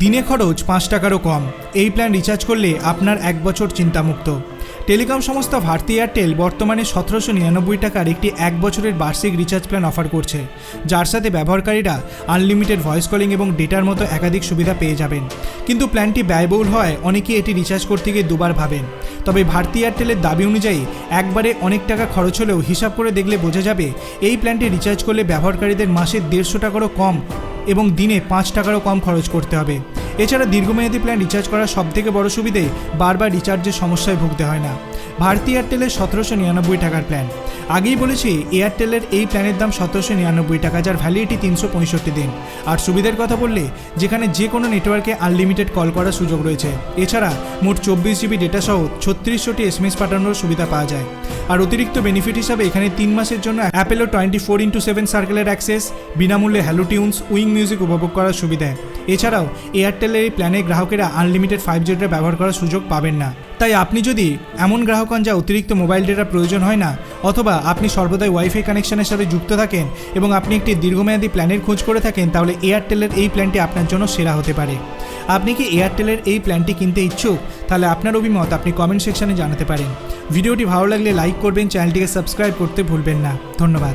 দিনে খরচ পাঁচ টাকারও কম। এই প্ল্যান রিচার্জ করলে আপনার এক বছর চিন্তামুক্ত। টেলিকম সংস্থা ভারতী এয়ারটেল বর্তমানে সতেরোশো নিরানব্বই টাকার একটি এক বছরের বার্ষিক রিচার্জ প্ল্যান অফার করছে। যার সাথে ব্যবহারকারীরা আনলিমিটেড ভয়েস কলিং এবং ডেটার মতো একাধিক সুবিধা পেয়ে যাবেন। কিন্তু প্ল্যানটি ব্যয়বহুল হওয়ায় অনেকে এটি রিচার্জ করতে গিয়ে দুবার ভাবেন। তবে ভারতী এয়ারটেলের দাবি অনুযায়ী একবারে অনেক টাকা খরচ হলেও হিসাব করে দেখলে বোঝা যাবে, এই প্ল্যানটি রিচার্জ করলে ব্যবহারকারীদের মাসে দেড়শো টাকারও কম এবং দিনে পাঁচ টাকারও কম খরচ করতে হবে। এছাড়া দীর্ঘমেয়াদী প্ল্যান রিচার্জ করার সবথেকে বড় সুবিধে বারবার রিচার্জের সমস্যায় ভুগতে হয় না। ভারতী এয়ারটেলের সতেরোশো নিরানব্বই টাকার প্ল্যান আগেই বলেছি, এয়ারটেলের এই প্ল্যানের দাম সতেরোশো নিরানব্বই টাকা, যার ভ্যালিডিটি তিনশো পঁয়ষট্টি দিন। আর সুবিধার কথা বললে, যেখানে যে কোনো নেটওয়ার্কে আনলিমিটেড কল করার সুযোগ রয়েছে। এছাড়া, মোট চব্বিশ জিবি ডেটা সহ ছত্রিশশোটি এসএমএস পাঠানোর সুবিধা পাওয়া যায়। আর অতিরিক্ত বেনিফিট হিসাবে এখানে তিন মাসের জন্য Apollo twenty four into seven সার্কেলের অ্যাক্সেস বিনামূল্যে হ্যালো টিউনস উইং মিউজিক উপভোগ করার সুবিধা। এছাড়াও এয়ারটেলের এই প্ল্যানে গ্রাহকেরা আনলিমিটেড ফাইভ জি ডেটা ব্যবহার করার সুযোগ পাবেন না। তাই আপনি যদি এমন গ্রাহক হন যা অতিরিক্ত মোবাইল ডেটার প্রয়োজন হয় না, অথবা আপনি সর্বদাই ওয়াইফাই কানেকশনের সাথে যুক্ত থাকেন এবং আপনি একটি দীর্ঘমেয়াদী প্ল্যানের খোঁজ করে থাকেন, তাহলে এয়ারটেলের এই প্ল্যানটি আপনার জন্য সেরা হতে পারে। আপনি কি এয়ারটেলের এই প্ল্যানটি কিনতে ইচ্ছুক? তাহলে আপনার অভিমত আপনি কমেন্ট সেকশনে জানাতে পারেন। ভিডিওটি ভালো লাগলে লাইক করবেন, চ্যানেলটিকে সাবস্ক্রাইব করতে ভুলবেন না। ধন্যবাদ।